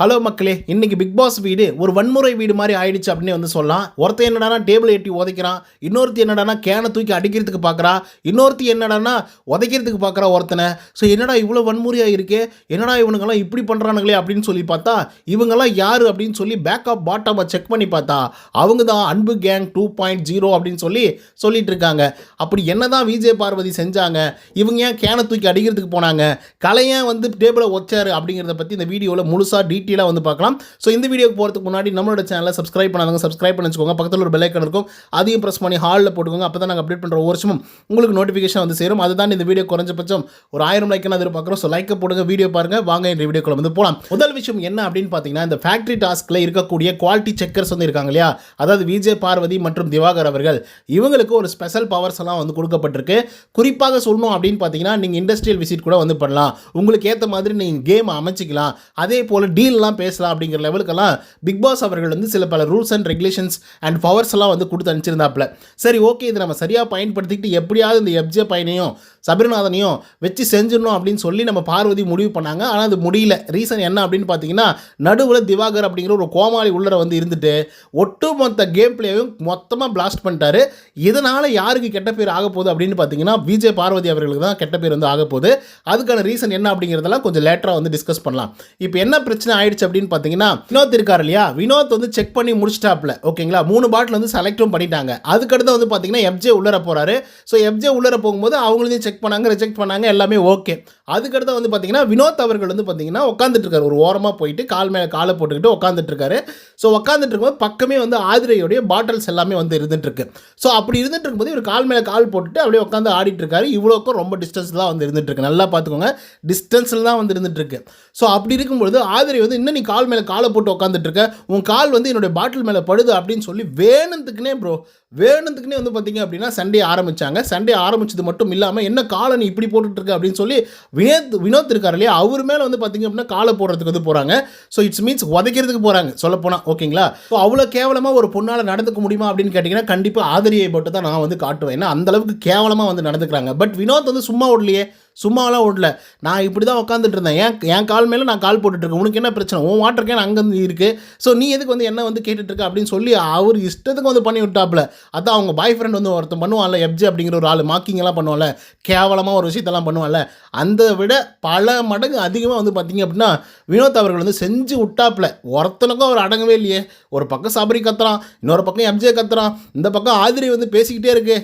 Hello மக்களே. இன்னைக்கு big pass வீடு ஒரு வன்முறை வீடு மாதிரி ஆயிடுச்சு அப்படின்னு வந்து சொல்லலாம். ஒருத்தன் என்னடானா டேபிள் எட்டி உதைக்கிறான். இன்னொருத்தி என்னடானா கேனை தூக்கி அடிக்கிறதுக்கு பார்க்குறா இன்னொருத்தி என்னடானா உதைக்கிறதுக்கு பார்க்குறா ஒருத்தனை. ஸோ என்னடா இவ்வளோ வன்முறையாக இருக்கே? என்னடா இவனுங்கெல்லாம் இப்படி பண்ணுறானுங்களே அப்படின்னு சொல்லி பார்த்தா இவங்கெல்லாம் யார் அப்படின்னு சொல்லி பேக்கப் பாட்டமை செக் பண்ணி பார்த்தா அவங்க தான் அன்பு கேங் டூ பாயிண்ட் ஜீரோ அப்படின்னு சொல்லி சொல்லிட்டு இருக்காங்க. அப்படி என்னதான் விஜய் பார்வதி செஞ்சாங்க இவங்க ஏன் கேனை தூக்கி அடிக்கிறதுக்கு போனாங்க கலையன் வந்து டேபிளை வச்சாரு அப்படிங்கிறத பற்றி இந்த வீடியோவில் முழுசாக டீட்டெயிலாக வந்து பார்க்கலாம். ஸோ இந்த வீடியோக்கு போகிறதுக்கு முன்னாடி நம்மளோட சேனலை சப்ஸ்கிரைப் பண்ணாதவங்க சப்ஸ்கிரைப் பண்ணி வச்சுக்கோங்க. பக்கத்தில் ஒரு பெல்லைக்கன் இருக்கும். அதையும் ப்ரெஸ் பண்ணி ஹாலில் போட்டுக்கோங்க. அப்போ தான் நாங்கள் அப்டேட் பண்ணுற ஒரு வருஷமும் உங்களுக்கு நோட்டிஃபிகேஷன் வந்து சேரும். அதுதான் இந்த வீடியோ குறைஞ்சபட்சம் ஒரு ஆயிரம் லைக் எதிர்பார்க்குறோம். ஸோ லைக்கை போடுங்க வீடியோ பாருங்கள் வாங்க இந்த வீடியோக்குள்ள வந்து போகலாம் முதல் விஷயம் என்ன அப்படின்னு பார்த்தீங்கன்னா இந்த ஃபேக்ட்ரி டாஸ்கில் இருக்கக்கூடிய குவாலிட்டி செக்கர்ஸ் வந்து இருக்காங்க இல்லையா? அதாவது விஜய் பார்வதி மற்றும் திவாகர் அவர்கள். இவங்களுக்கு ஒரு ஸ்பெஷல் பவர்ஸ் எல்லாம் வந்து கொடுக்கப்பட்டிருக்கு. குறிப்பாக சொல்லணும் அப்படின்னு பார்த்தீங்கன்னா நீங்கள் இண்டஸ்ட்ரியல் விசிட் கூட வந்து பண்ணலாம். உங்களுக்கு ஏற்ற மாதிரி நீங்கள் கேம் அமைச்சிக்கலாம். அதே போல் டீல் டீல்லாம் பேசலாம் அப்படிங்கிற லெவலுக்கெல்லாம் பிக் பாஸ் அவர்கள் வந்து சில பல rules and regulations and powers எல்லாம் வந்து கொடுத்து அனுப்பிச்சிருந்தாப்புல. சரி ஓகே இதை நம்ம சரியாக பயன்படுத்திக்கிட்டு எப்படியாவது இந்த எப்ஜே பையனையும் சபரிநாதனையும் வச்சு செஞ்சிடணும் அப்படின்னு சொல்லி நம்ம பார்வதி முடிவு பண்ணாங்க. ஆனால் அது முடியல. ரீசன் என்ன அப்படின்னு பார்த்தீங்கன்னா நடுவில் திவாகர் அப்படிங்கிற ஒரு கோமாளி உள்ளர வந்து இருந்துட்டு ஒட்டுமொத்த கேம் பிளேயும் மொத்தமாக பிளாஸ்ட் பண்ணிட்டாரு. இதனால் யாருக்கு கெட்ட பேர் ஆக போகுது அப்படின்னு பார்த்தீங்கன்னா விஜய் பார்வதி அவர்களுக்கு தான் கெட்ட பேர் வந்து ஆக போகுது. அதுக்கான ரீசன் என்ன அப்படிங்கிறதெல்லாம் கொஞ்சம் லேட்டராக வந்து டிஸ்கஸ் பண்ணலாம். இப்போ என்ன பிரச்சனை ஆயிடுச்சு ஆயிடுச்சு அப்படின்னு பார்த்தீங்கன்னா வினோத் இருக்கார் இல்லையா? வினோத் வந்து செக் பண்ணி முடிச்சிட்டாப்ல ஓகேங்களா? மூணு பாட்டில் வந்து செலக்டும் பண்ணிட்டாங்க. அதுக்கடுத்து வந்து பார்த்தீங்கன்னா எஃப்ஜே உள்ளர போகிறாரு ஸோ எஃப்ஜே உள்ளர போகும்போது அவங்களையும் செக் பண்ணாங்க ரிஜெக்ட் பண்ணாங்க எல்லாமே ஓகே அதுக்கடுத்து வந்து பார்த்தீங்கன்னா வினோத் அவர்கள் வந்து பார்த்தீங்கன்னா உட்காந்துட்டு இருக்காரு. ஒரு ஓரமாக போயிட்டு கால் மேலே காலை போட்டுக்கிட்டு உட்காந்துட்டு இருக்காரு. ஸோ உட்காந்துட்டு இருக்கும்போது பக்கமே வந்து ஆதிரையுடைய பாட்டில்ஸ் எல்லாமே வந்து இருந்துட்டு இருக்கு ஸோ அப்படி இருந்துட்டு இருக்கும்போது இவர் கால் மேலே கால் போட்டுட்டு அப்படியே உட்காந்து ஆடிட்டு இருக்காரு. இவ்வளோக்கும் ரொம்ப டிஸ்டன்ஸ் தான் வந்து இருந்துட்டு இருக்கு நல்லா பார்த்துக்கோங்க டிஸ்டன்ஸில் தான் வந்து இருந்துட்டு இருக்கு ஸோ அப்படி இருக்கும்பொழுது ஆதிரை வந்து இன்னும் நீ கால் மேலே காலை போட்டு உட்காந்துட்டு இருக்க உன் கால் வந்து என்னுடைய பாட்டில் மேலே படுது அப்படின்னு சொல்லி வேணுத்துக்குனே ப்ரோ வேணுத்துக்குனே வந்து பார்த்தீங்க அப்படின்னா சண்டே ஆரம்பித்தாங்க சண்டே ஆரம்பித்தது மட்டும் இல்லாமல் என்ன காலை நீ இப்படி போட்டுட்ருக்க அப்படின்னு சொல்லி வினோத் வினோத் இருக்கார் இல்லையா? அவர் மேலே வந்து பார்த்தீங்க அப்படின்னா காலை போடுறதுக்கு வந்து போகிறாங்க ஸோ இட்ஸ் மீன்ஸ் உதைக்கிறதுக்கு போகிறாங்க சொல்லப்போனால் ஓகேங்களா? ஸோ அவ்வளோ கேவலமாக ஒரு பொண்ணால் நடந்துக்க முடியுமா அப்படின்னு கேட்டிங்கன்னா கண்டிப்பாக ஆதரியை போட்டு தான் நான் வந்து காட்டுவேன். ஏன்னா அந்தளவுக்கு கேவலமாக வந்து நடந்துக்கிறாங்க. பட் வினோத் வந்து சும்மா விடலையே. சும்மாலாம் ஓடல நான் இப்படி தான் உட்காந்துட்டு இருந்தேன் ஏன் என் கால் மேலே நான் கால் போட்டுட்ருக்கேன் உனக்கு என்ன பிரச்சனை? உன் வாட்டர் கேன் அங்கே இருக்குது ஸோ நீ எதுக்கு வந்து என்ன வந்து கேட்டுட்ருக்க அப்படின்னு சொல்லி அவர் இஷ்டத்துக்கு வந்து பண்ணி விட்டாப்புல. அதான் அவங்க பாய் ஃப்ரெண்ட் வந்து ஒருத்தன் பண்ணுவான்ல எப்ஜி அப்படிங்கிற ஒரு ஆள். மாக்கிங்லாம் எல்லாம் பண்ணுவான்ல. கேவலமாக ஒரு விஷயத்தெல்லாம் பண்ணுவான்ல. அந்த விட பல மடங்கு அதிகமாக வந்து பார்த்தீங்க அப்படின்னா வினோத் அவர்கள் வந்து செஞ்சு விட்டாப்புல. ஒருத்தனுக்கும் அவர் அடங்கவே இல்லையே. ஒரு பக்கம் சபரி கத்துறான் இன்னொரு பக்கம் எம்ஜே கத்துறான். இந்த பக்கம் ஆதிரி வந்து பேசிக்கிட்டே இருக்கு.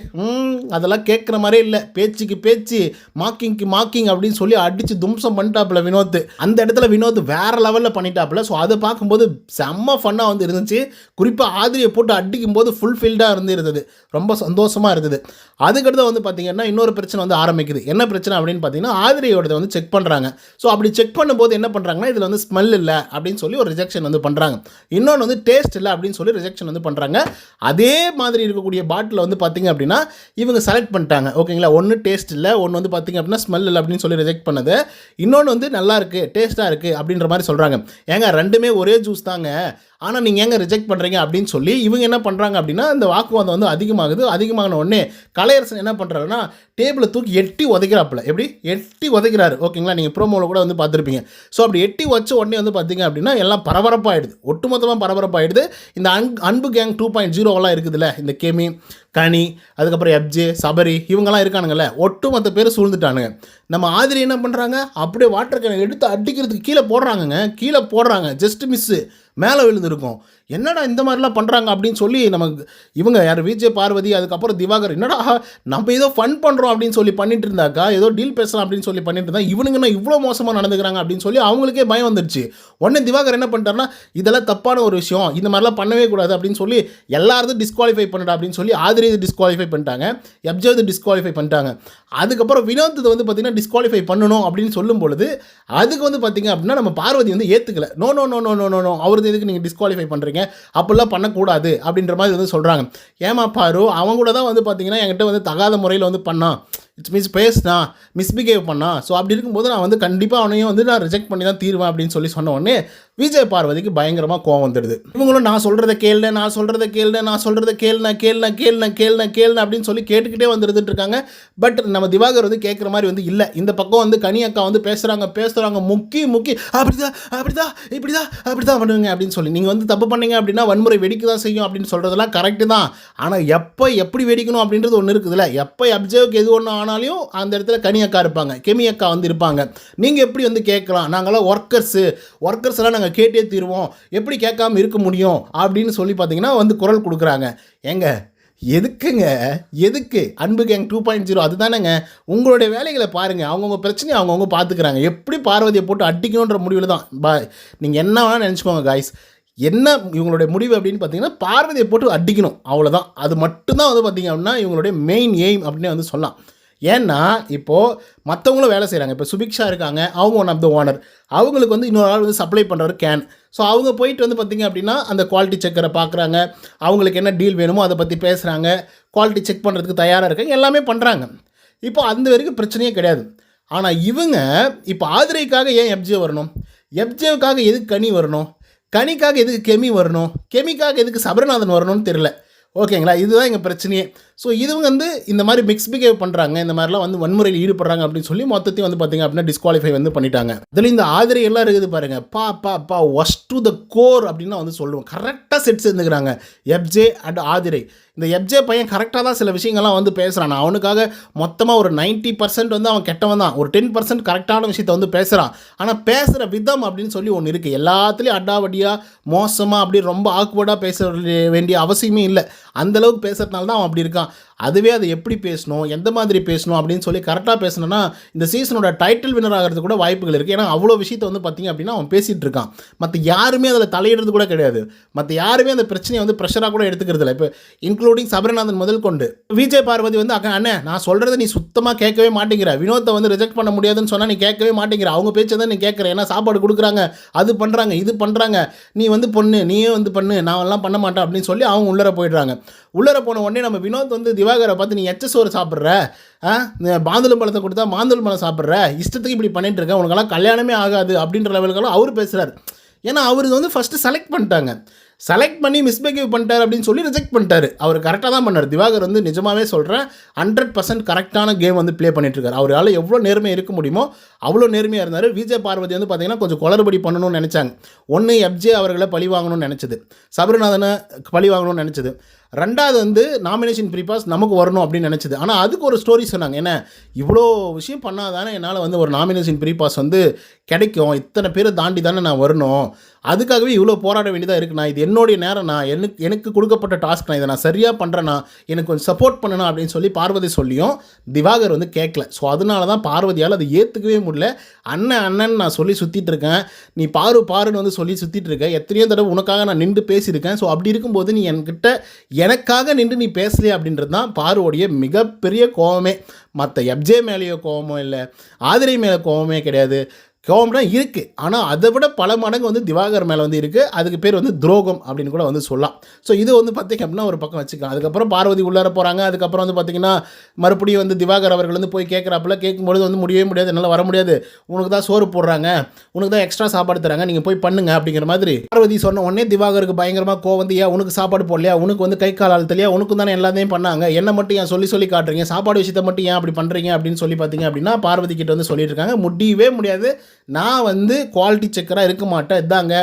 அதெல்லாம் கேட்குற மாதிரியே இல்லை. பேச்சுக்கு பேச்சு மாக்கிங்க்கு மாக்கிங் அப்படின்னு சொல்லி அடித்து தும்சம் பண்ணிட்டாப்புல வினோத் அந்த இடத்துல வினோத் வேற லெவலில் பண்ணிட்டாப்புல. ஸோ அதை பார்க்கும்போது செம்ம ஃபன்னாக வந்து இருந்துச்சு. குறிப்பாக ஆதிரியை போட்டு அடிக்கும் போது ஃபுல் இருந்து இருந்தது. ரொம்ப சந்தோஷமாக இருந்தது. அதுக்கடுத்து வந்து பார்த்தீங்கன்னா இன்னொரு பிரச்சனை வந்து ஆரம்பிக்குது. என்ன பிரச்சனை அப்படின்னு பார்த்தீங்கன்னா ஆதிரியோடதை வந்து செக் பண்ணுறாங்க ஸோ அப்படி செக் பண்ணும்போது என்ன பண்ணுறாங்கன்னா இதில் வந்து ஸ்மெல் இல்லை அப்படின்னு சொல்லி ஒரு ரிஜெக்ஷன் வந்து பண்ணுறாங்க இன்னொன்று வந்து டேஸ்ட் இல்லை அப்படின்னு சொல்லி ரிஜெக்ஷன் வந்து பண்ணுறாங்க அதே மாதிரி இருக்கக்கூடிய பாட்டில் வந்து பார்த்தீங்க அப்படின்னா இவங்க செலக்ட் பண்ணிட்டாங்க. ஓகேங்களா ஒன்று டேஸ்ட் இல்லை ஒன்று வந்து பார்த்தீங்க அப்படின்னா ஸ்மெல் இல்லை அப்படின்னு சொல்லி ரிஜெக்ட் பண்ணது. இன்னொன்று வந்து நல்லா இருக்குது டேஸ்ட்டாக இருக்குது அப்படின்ற மாதிரி சொல்கிறாங்க ஏங்க ரெண்டுமே ஒரே ஜூஸ் தாங்க. ஆனால் நீங்கள் எங்கே ரிஜெக்ட் பண்ணுறீங்க அப்படின்னு சொல்லி இவங்க என்ன பண்ணுறாங்க அப்படின்னா இந்த வாக்குவாதம் வந்து அதிகமாகுது. அதிகமான உடனே கலையரசன் என்ன பண்ணுறாருன்னா டேபிளை தூக்கி எட்டி உதைக்கிறாப்புல. எப்படி? எட்டி உதைக்கிறாரு. ஓகேங்களா? நீங்கள் ப்ரோமோவில் கூட வந்து பார்த்துருப்பீங்க. ஸோ அப்படி எட்டி வச்ச உடனே வந்து பார்த்தீங்க அப்படின்னா எல்லாம் பரபரப்பாகிடுது ஒட்டுமொத்தமாக பரபரப்பாகிடுது இந்த அன் அன்பு கேங் டூ பாயிண்ட் ஜீரோவெல்லாம் இருக்குதுல்ல இந்த கெமி கனி அதுக்கப்புறம் எப்ஜே சபரி இவங்கெல்லாம் இருக்கானுங்கல்ல. ஒட்டுமொத்த பேர் சூழ்ந்துட்டானுங்க. நம்ம ஆதிரி என்ன பண்ணுறாங்க அப்படியே வாட்டர் கேன் எடுத்து அடிக்கிறதுக்கு கீழே போடுறாங்கங்க. கீழே போடுறாங்க. ஜஸ்ட் மிஸ்ஸு மேலே விழுந்திருக்கும். என்னடா இந்த மாதிரிலாம் பண்ணுறாங்க அப்படின்னு சொல்லி நமக்கு இவங்க யார்? விஜய் பார்வதி அதுக்கப்புறம் திவாகர். என்னடா நம்ம ஏதோ ஃபன் பண்ணுறோம் அப்படின்னு சொல்லி பண்ணிட்டு இருந்தாக்கா ஏதோ டீல் பேசலாம் அப்படின்னு சொல்லி பண்ணிட்டு இருந்தா இவனுங்க என்ன இவ்வளோ மோசமாக நடந்துக்கிறாங்க அப்படின்னு சொல்லி அவங்களுக்கே பயம் வந்துருச்சு. உடனே திவாகர் என்ன பண்ணிட்டாருன்னா இதெல்லாம் தப்பான ஒரு விஷயம் இந்த மாதிரிலாம் பண்ணவே கூடாது அப்படின்னு சொல்லி எல்லாரும் டிஸ்குவாலிஃபை பண்ணடா அப்படின்னு சொல்லி ஆதிரியது டிஸ்குவாலிஃபை பண்ணிட்டாங்க. எப்ஜாவது டிஸ்குவாலிஃபை பண்ணிட்டாங்க. அதுக்கப்புறம் வினோத் வந்து பார்த்தீங்கன்னா டிஸ்குவாலிஃபை பண்ணணும் அப்படின்னு சொல்லும் பொழுது அதுக்கு வந்து பார்த்தீங்க அப்படின்னா நம்ம பார்வதி வந்து ஏற்றுக்கல no no no no no no no அவரது எதுக்கு நீங்கள் டிஸ்குவாலிஃபை பண்ணுறீங்க அப்படிலாம் பண்ணக்கூடாது அப்படின்ற மாதிரி வந்து சொல்கிறாங்க ஏமா பாரு அவங்க கூட தான் வந்து பார்த்தீங்கன்னா என்கிட்ட வந்து தகாத முறையில் வந்து பண்ணான். இட்ஸ் மீன்ஸ் பேசினா மிஸ்பிஹேவ் பண்ணா ஸோ அப்படி இருக்கும்போது நான் வந்து கண்டிப்பாக அவனையும் வந்து நான் ரிஜெக்ட் பண்ணி தான் தீருவேன் அப்படின்னு சொல்லி சொன்ன உடனே விஜய் பார்வதிக்கு பயங்கரமாக கோவம் வந்துடுது. இவங்களும் நான் சொல்கிறத கேளு நான் சொல்கிறத கேளு நான் சொல்கிறத கேளுன கேளுன கேளுன கேளுன கேளுன அப்படின்னு சொல்லி கேட்டுக்கிட்டே வந்துருந்துட்டு இருக்காங்க. பட் நம்ம திவாகர் வந்து கேட்குற மாதிரி வந்து இல்லை. இந்த பக்கம் வந்து கனி அக்கா வந்து பேசுகிறாங்க பேசுகிறாங்க முக்கி முக்கி அப்படிதான் அப்படிதான் இப்படிதான் அப்படிதான் பண்ணுங்க அப்படின்னு சொல்லி. நீங்கள் வந்து தப்பு பண்ணீங்க அப்படின்னா வன்முறை வெடிக்க தான் செய்யும் அப்படின்னு சொல்கிறதெல்லாம் கரெக்டு தான். ஆனால் எப்போ எப்படி வெடிக்கணும் அப்படின்றது ஒன்று இருக்குதுல்ல. எப்போ அப்சர்வுக்கு எது ஒன்று ஆனாலும் அந்த இடத்துல கனி அக்கா இருப்பாங்க கெமி அக்கா வந்து இருப்பாங்க. நீங்கள் எப்படி வந்து கேட்கலாம்? நாங்களாம் ஒர்க்கர்ஸு ஒர்க்கர்ஸ் எல்லாம் நாங்கள் கேட்டே தீருவோம். எப்படி கேட்காம இருக்க முடியும்? அப்படின்னு சொல்லி பார்த்தீங்கன்னா வந்து குரல் கொடுக்குறாங்க. ஏங்க எதுக்குங்க? எதுக்கு? Anbu gang two point zero அதுதானேங்க. உங்களுடைய வேலைகளை பாருங்கள் அவங்கவுங்க பிரச்சனையை அவங்கவுங்க பார்த்துக்கிறாங்க. எப்படி பார்வதியை போட்டு அடிக்கணுன்ற முடிவில் தான். பாய் நீங்கள் என்ன வேணால் நினச்சிக்கோங்க காய்ஸ் என்ன இவங்களுடைய முடிவு அப்படின்னு பார்த்தீங்கன்னா பார்வதியை போட்டு அடிக்கணும். அவ்வளோதான் அது மட்டும்தான் வந்து பார்த்தீங்க அப்படின்னா இவங்களுடைய மெயின் எய்ம் அப்படின்னு வந்து சொல்லலாம். ஏன்னா இப்போது மற்றவங்களும் வேலை செய்கிறாங்க இப்போ சுபிக்ஷா இருக்காங்க. அவங்க ஒன் ஆஃப் த ஓனர் அவங்களுக்கு வந்து இன்னொரு ஆள் வந்து சப்ளை பண்ணுறவர் கேன் ஸோ அவங்க போயிட்டு வந்து பார்த்திங்க அப்படின்னா அந்த குவாலிட்டி செக்கரை பார்க்குறாங்க அவங்களுக்கு என்ன டீல் வேணுமோ அதை பற்றி பேசுகிறாங்க குவாலிட்டி செக் பண்ணுறதுக்கு தயாராக இருக்காங்க. எல்லாமே பண்ணுறாங்க இப்போ அந்த வரைக்கும் பிரச்சனையே கிடையாது. ஆனால் இவங்க இப்போ ஆதிரைக்காக ஏன் எப்ஜே வரணும்? எப்ஜேவுக்காக எதுக்கு கனி வரணும்? கனிக்காக எதுக்கு கெமி வரணும்? கெமிக்காக எதுக்கு சபரநாதன் வரணும்னு தெரில ஓகேங்களா? இதுதான் எங்கள் பிரச்சனையே. ஸோ இது வந்து இந்த மாதிரி மிக்ஸ் பிஹேவ் பண்ணுறாங்க இந்த மாதிரிலாம் வந்து வன்முறையில் ஈடுபடுறாங்க அப்படின்னு சொல்லி மொத்தத்தையும் வந்து பார்த்தீங்க அப்படின்னா டிஸ்குவாலிஃபை வந்து பண்ணிட்டாங்க. இதில் இந்த ஆதிரை எல்லாம் இருக்குது பாருங்க. பா பா பா ஒஸ் டு த கோர் அப்படின்னு வந்து சொல்லுவோம் கரெக்டாக செட் சேர்ந்துக்கிறாங்க. FJ and Aadhirai. இந்த எப்ஜே பையன் கரெக்டாக தான் சில விஷயங்கள்லாம் வந்து பேசுகிறான் நான் அவனுக்காக மொத்தமாக ஒரு 90% பர்சன்ட் வந்து அவன் கெட்டவன் தான். ஒரு டென் பர்சன்ட் கரெக்டான விஷயத்த வந்து பேசுகிறான் ஆனால் பேசுகிற விதம் அப்படின்னு சொல்லி ஒன்று இருக்குது எல்லாத்துலேயும் அடாவடியாக மோசமாக அப்படி ரொம்ப ஆக்வர்டாக பேச வேண்டிய அவசியமே இல்லை. அந்தளவுக்கு பேசுறதுனால தான் அவன் அப்படி இருக்கான். அதுவே அதை எப்படி பேசணும் எந்த மாதிரி பேசணும் அப்படின்னு சொல்லி கரெக்டாக பேசணும்னா இந்த சீசனோட டைட்டில் வினர் ஆகிறது கூட வாய்ப்புகள் இருக்குது ஏன்னா அவ்வளோ விஷயத்தை வந்து பார்த்திங்க அப்படின்னா அவன் பேசிகிட்டு இருக்கான். மற்ற யாருமே அதில் தலையிடுறது கூட கிடையாது. மற்ற யாருமே அந்த பிரச்சனையை வந்து ப்ரெஷராக கூட எடுத்துக்கிறது இல்லை. இப்போ இன்க்ளூடிங் சபரிநாதன் முதல் கொண்டு விஜய் பார்வதி வந்து அக்கா அண்ணே நான் சொல்கிறத நீ சுத்தமாக கேட்கவே மாட்டேங்கிற. வினோத்தை வந்து ரிஜெக்ட் பண்ண முடியாதுன்னு சொன்னால் நீ கேட்கவே மாட்டேங்கிற. அவங்க பேச்சை தான் நீ கேட்குற. ஏன்னா சாப்பாடு கொடுக்குறாங்க. அது பண்ணுறாங்க இது பண்ணுறாங்க நீ வந்து பொண்ணு நீயே வந்து பண்ணு. நான் எல்லாம் பண்ண மாட்டேன். அப்படின்னு சொல்லி அவங்க உள்ளர போயிடுறாங்க. உள்ளர போன உடனே நம்ம வினோத் வந்து திவா பிரபாகரை பார்த்து நீ எச்ச சோறு சாப்பிட்ற ஆ? பழத்தை கொடுத்தா மாந்தளம் பழம் சாப்பிட்ற இஷ்டத்துக்கு இப்படி பண்ணிட்டு இருக்க உனக்கெல்லாம் கல்யாணமே ஆகாது அப்படின்ற லெவலுக்கெல்லாம் அவர் பேசுகிறார் ஏன்னா அவர் வந்து ஃபஸ்ட்டு செலக்ட் பண்ணிட்டாங்க. செலக்ட் பண்ணி மிஸ்பிஹேவ் பண்ணிட்டார் அப்படின்னு சொல்லி ரிஜெக்ட் பண்ணிட்டார். அவர் கரெக்டாக தான் பண்ணார். திவாகர் வந்து நிஜமாவே சொல்கிறேன் ஹண்ட்ரட் பர்சன்ட் கரெக்டான கேம் வந்து ப்ளே பண்ணிட்டுருக்காரு. அவரால் எவ்வளோ நேர்மை இருக்க முடியுமோ அவ்வளோ நேர்மையாக இருந்தார். விஜய் பார்வதி வந்து பார்த்திங்கன்னா கொஞ்சம் குளறுபடி பண்ணணும்னு நினச்சாங்க. ஒன்று எஃப்ஜே அவர்களை பழி வாங்கணும்னு நினச்சது. சபரிநாதனை பழி வாங்கணும்னு நினச்சது. ரெண்டாவது வந்து நாமினேஷன் ப்ரீபாஸ் நமக்கு வரணும் அப்படின்னு நினச்சது. ஆனால் அதுக்கு ஒரு ஸ்டோரி சொன்னாங்க. என்ன? இவ்வளோ விஷயம் பண்ணாதானே என்னால் வந்து ஒரு நாமினேஷன் ப்ரீபாஸ் வந்து கிடைக்கும். இத்தனை பேரை தாண்டி தானே நான் வரணும். அதுக்காகவே இவ்வளோ போராட வேண்டியதாக இருக்குண்ணா இது என்னுடைய நேரம் நான் எனக்கு எனக்கு கொடுக்கப்பட்ட டாஸ்க் நான் இதை நான் சரியாக பண்ணுறேன்னா எனக்கு கொஞ்சம் சப்போர்ட் பண்ணணும் அப்படின்னு சொல்லி பார்வதி சொல்லியும் திவாகர் வந்து கேட்கல. ஸோ அதனால தான் பார்வதியால் அதை ஏற்றுக்கவே முடியல. அண்ணன் அண்ணன் நான் சொல்லி சுற்றிட்டு இருக்கேன். நீ பாரு பாருன்னு வந்து சொல்லி சுற்றிட்டு இருக்கேன் எத்தனையோ தடவை உனக்காக நான் நின்று பேசியிருக்கேன். ஸோ அப்படி இருக்கும்போது நீ என்கிட்ட எனக்காக நின்று நீ பேசலையே அப்படின்றது தான் பாருவோடைய மிகப்பெரிய கோவமே. மற்ற எப்ஜே மேலேயோ கோவமோ இல்லை ஆதிரை மேலே கோவமே கிடையாது. கோவம்னா இருக்குது ஆனால் அதை விட பல மடங்கு வந்து திவாகர் மேலே வந்து இருக்குது அதுக்கு பேர் வந்து துரோகம் அப்படின்னு கூட வந்து சொல்லலாம். ஸோ இது வந்து பார்த்திங்க அப்படின்னா ஒரு பக்கம் வச்சுக்கலாம். அதுக்கப்புறம் பார்வதி உள்ளார போகிறாங்க அதுக்கப்புறம் வந்து பார்த்திங்கன்னா மறுபடியும் வந்து திவாகர் அவர்கள் வந்து போய் கேட்குறாப்புல கேட்கும்பொழுது வந்து முடியவே முடியாது. என்னால் வர முடியாது. உனக்கு தான் சோறு போடுறாங்க. உனக்கு தான் எக்ஸ்ட்ரா சாப்பாடு தராங்க. நீங்கள் போய் பண்ணுங்க அப்படிங்கிற மாதிரி பார்வதி சொன்ன உடனே திவாகருக்கு பயங்கரமாக கோவம் வந்து ஏன் உனக்கு சாப்பாடு போடலையா? உனக்கு வந்து கை கால் அழுத்தலையா? உனக்கு தானே எல்லாத்தையும் பண்ணாங்க. என்ன மட்டும் ஏன் சொல்லி சொல்லி காட்டுறீங்க? சாப்பாடு விஷயத்தை மட்டும் ஏன் அப்படி பண்ணுறீங்க அப்படின்னு சொல்லி பார்த்தீங்க அப்படின்னா பார்வதி கிட்ட வந்து சொல்லிட்டு இருக்காங்க. முடியவே முடியாது. நான் வந்து குவாலிட்டி செக்கராக இருக்க மாட்டேன் இதாங்க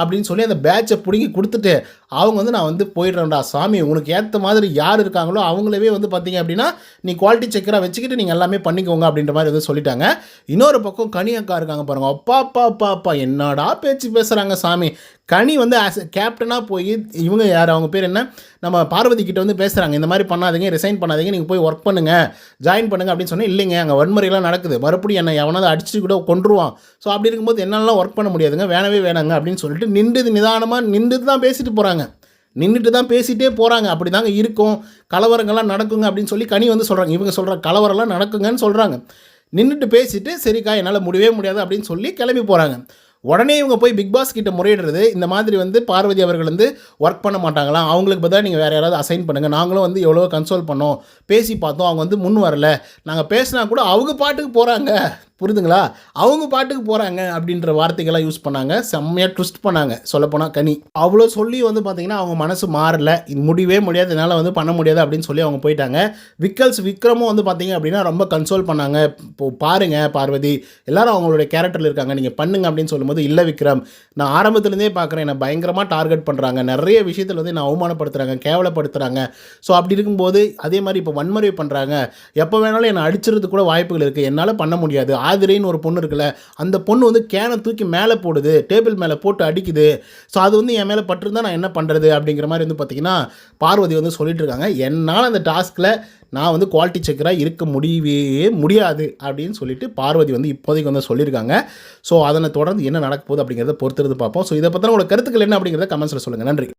அப்படின்னு சொல்லி அந்த பேட்சை பிடுங்கி கொடுத்துட்டு அவங்க வந்து நான் வந்து போயிடுறேன்டா சாமி உனக்கு ஏற்ற மாதிரி யார் இருக்காங்களோ அவங்களவே வந்து பார்த்தீங்க அப்படின்னா நீ குவாலிட்டி செக்கராக வச்சுக்கிட்டு நீங்கள் எல்லாமே பண்ணிக்கோங்க அப்படின்ற மாதிரி வந்து சொல்லிட்டாங்க. இன்னொரு பக்கம் கனி அக்கா இருக்காங்க பாருங்க அப்பா அப்பா அப்பா அப்பா என்னடா பேச்சு பேசுகிறாங்க சாமி. கனி வந்து ஆஸ் கேப்டனாக போய் இவங்க யார்? அவங்க பேர் என்ன? நம்ம பார்வதி கிட்ட வந்து பேசுகிறாங்க இந்த மாதிரி பண்ணாதீங்க ரிசைன் பண்ணாதீங்க நீங்கள் போய் ஒர்க் பண்ணுங்க ஜாயின் பண்ணுங்க அப்படின்னு சொன்னால் இல்லைங்க அங்கே வன்முறையெல்லாம் நடக்குது. மறுபடியும் என்னை எவனாவது அடிச்சு கூட கொண்டுருவான் ஸோ அப்படி இருக்கும்போது என்னெல்லாம் ஒர்க் பண்ண முடியாதுங்க. வேணவே வேணாங்க அப்படின்னு சொல்லிட்டு நின்றுது நிதானமாக நின்றுட்டு தான் பேசிட்டு போகிறாங்க நின்றுட்டு தான் பேசிகிட்டே போகிறாங்க அப்படி தாங்க இருக்கும். கலவரங்கள்லாம் நடக்குங்க அப்படின்னு சொல்லி கனி வந்து சொல்கிறாங்க இவங்க சொல்கிற கலவரம்லாம் நடக்குங்கன்னு சொல்கிறாங்க நின்றுட்டு பேசிட்டு சரிக்கா என்னால் முடியவே முடியாது அப்படின்னு சொல்லி கிளம்பி போகிறாங்க உடனே இவங்க போய் பிக் பாஸ் கிட்ட முறையிடுறது இந்த மாதிரி வந்து பார்வதி அவர்கள் வந்து ஒர்க் பண்ண மாட்டாங்களாம். அவங்களுக்கு பதிலாக நீங்கள் வேறு யாராவது அசைன் பண்ணுங்கள் நாங்களும் வந்து எவ்வளோ கன்சோல் பண்ணோம். பேசி பார்த்தோம். அவங்க வந்து முன் வரல. நாங்கள் பேசினா கூட அவங்க பாட்டுக்கு போகிறாங்க புரிதுங்களா? அவங்க பாட்டுக்கு போகிறாங்க அப்படின்ற வார்த்தைகள்லாம் யூஸ் பண்ணாங்க. செம்மையாக ட்விஸ்ட் பண்ணாங்க. சொல்லப்போனால் கனி. அவ்வளோ சொல்லி வந்து பார்த்தீங்கன்னா அவங்க மனசு மாறல. முடியவே முடியாது. என்னால் வந்து பண்ண முடியாது அப்படின்னு சொல்லி அவங்க போயிட்டாங்க. விக்கல்ஸ் விக்ரமும் வந்து பார்த்தீங்க அப்படின்னா ரொம்ப கன்சோல் பண்ணாங்க. இப்போ பாருங்க பார்வதி. எல்லாரும் அவங்களுடைய கேரக்டரில் இருக்காங்க. நீங்கள் பண்ணுங்க அப்படின்னு சொல்லும்போது இல்லை விக்ரம் நான் ஆரம்பத்துலேருந்தே பார்க்குறேன் என்னை பயங்கரமாக டார்கெட் பண்ணுறாங்க நிறைய விஷயத்தில் வந்து என்னை அவமானப்படுத்துகிறாங்க கேவலப்படுத்துகிறாங்க ஸோ அப்படி இருக்கும்போது அதே மாதிரி இப்போ வன்முறை பண்ணுறாங்க எப்போ வேணாலும் என்னை அடிச்சிருது கூட வாய்ப்புகள் இருக்குது என்னால் பண்ண முடியாது. ஆதிரைன்னு ஒரு பொண்ணு இருக்குல்ல அந்த பொண்ணு வந்து கேனை தூக்கி மேலே போடுது டேபிள் மேலே போட்டு அடிக்குது. ஸோ அது வந்து என் மேலே பட்டிருந்தா நான் என்ன பண்ணுறது அப்படிங்கிற மாதிரி வந்து பார்த்திங்கன்னா பார்வதி வந்து சொல்லிட்டு இருக்காங்க. என்னால் அந்த டாஸ்கில் நான் வந்து குவாலிட்டி செக்கராக இருக்க முடியவே முடியாது அப்படின்னு சொல்லிட்டு பார்வதி வந்து இப்போதைக்கு வந்து சொல்லியிருக்காங்க. ஸோ அதனை தொடர்ந்து என்ன நடக்க போகுது அப்படிங்கிறத பொறுத்திருந்து பார்ப்போம். ஸோ இதை பற்றின உங்களோட கருத்துக்கள் என்ன அப்படிங்கிறத கமெண்ட்ஸில் சொல்லுங்கள் நன்றி.